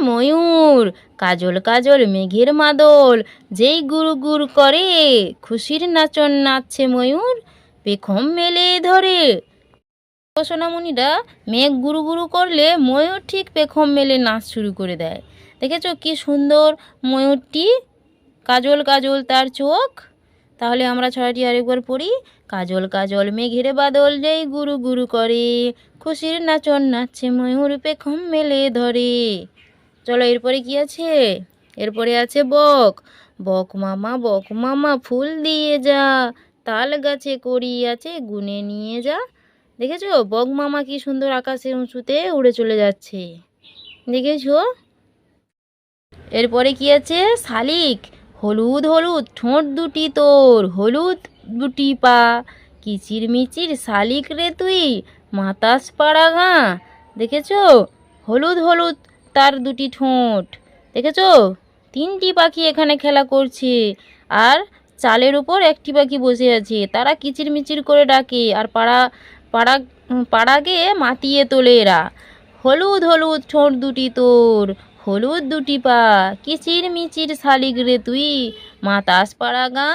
ময়ূর, কাজল কাজল মেঘের মাদল, যেই গুরু গুরু করে খুশির নাচন নাচছে ময়ূর, পেখম মেলে ধরে। সোনামণিরা মেঘ গুরু গুরু করলে ময়ূর ঠিক পেখম মেলে নাচ শুরু করে দেয়। দেখেছ কি সুন্দর ময়ূরটি? কাজল কাজল তার চোখ। তাহলে আমরা ছয়টি আরেকবার পড়ি। কাজল কাজল মেঘের বাদল যেই গুরু গুরু করে, খুশির নাচন নাচছে ময়ূর পেখম মেলে ধরে। চলো এরপরে কি আছে? এরপরে আছে বক। বক মামা বক মামা, ফুল দিয়ে যা। তাল গাছে করি আছে, গুনে নিয়ে যা। দেখেছ? বক মামা কি সুন্দর আকাশের উঁচুতে উড়ে চলে যাচ্ছে। দেখেছ? এরপরে কি আছে? শালিক, হলুদ হলুদ, ঠোঁট দুটি তোর, হলুদ দুটি পা। কিচির মিচির শালিক রে তুই, মাতাস পাড়া গা দেখেছ? হলুদ হলুদ তার দুটি ঠোঁট। দেখেছ? তিনটি পাখি এখানে খেলা করছে। আর চালের উপর একটি পাখি বসে আছে। তারা কিচির মিচির করে ডাকে আর পাড়া পাড়া পাড়াকে মাতিয়ে তোলে এরা। হলুদ হলুদ ঠোঁট দুটি তোর, হলুদ দুটি পা। কিচির মিচির শালিক রে তুই, মাতাস পাড়া গা।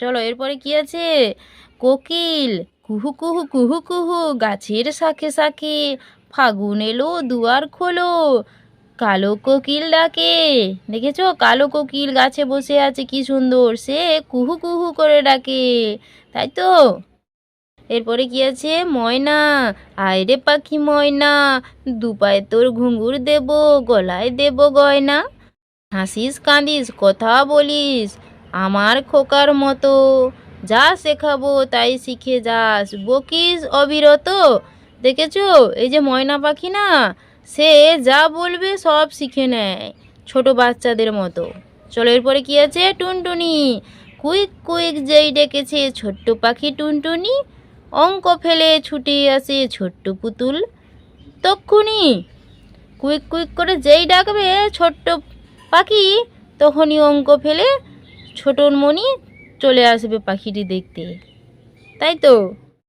চলো, এরপরে কি আছে? কোকিল, কুহু কুহু কুহু কুহু, গাছের শাখে শাখে। ফাগুন এলো, দুয়ার খোলো। কালো কোকিল ডাকে। দেখেছ? কালো কোকিল গাছে বসে আছে, কি সুন্দর। সে কুহু কুহু করে ডাকে। তাই তো? এরপরে কি আছে? ময়না। আয়রে পাখি ময়না দুপায়ে তোর ঘুঙুর দেব, গলায় দেব গয়না। হাসিস কাঁদিস, কথা বলিস, আমার খোকার মতো। যা শেখাবো তাই শিখে যাস, বকিস অবিরত। দেখেছ? এই যে ময়না পাখি না সে যা বলবে সব শিখে নেয় ছোট বাচ্চাদের মতো। চলো এরপরে কি আছে? টুনটুনি। কুইক কুইক যেই ডেকেছে ছোট্ট পাখি টুনটুনি, অঙ্ক ফেলে ছুটে আসে ছোট্ট পুতুল। তক্ষুনি কুইক কুইক করে যেই ডাকবে ছোট্ট পাখি, তখনই অঙ্ক ফেলে ছোটর মনি চলে আসবে পাখিটি দেখতে। তাই তো?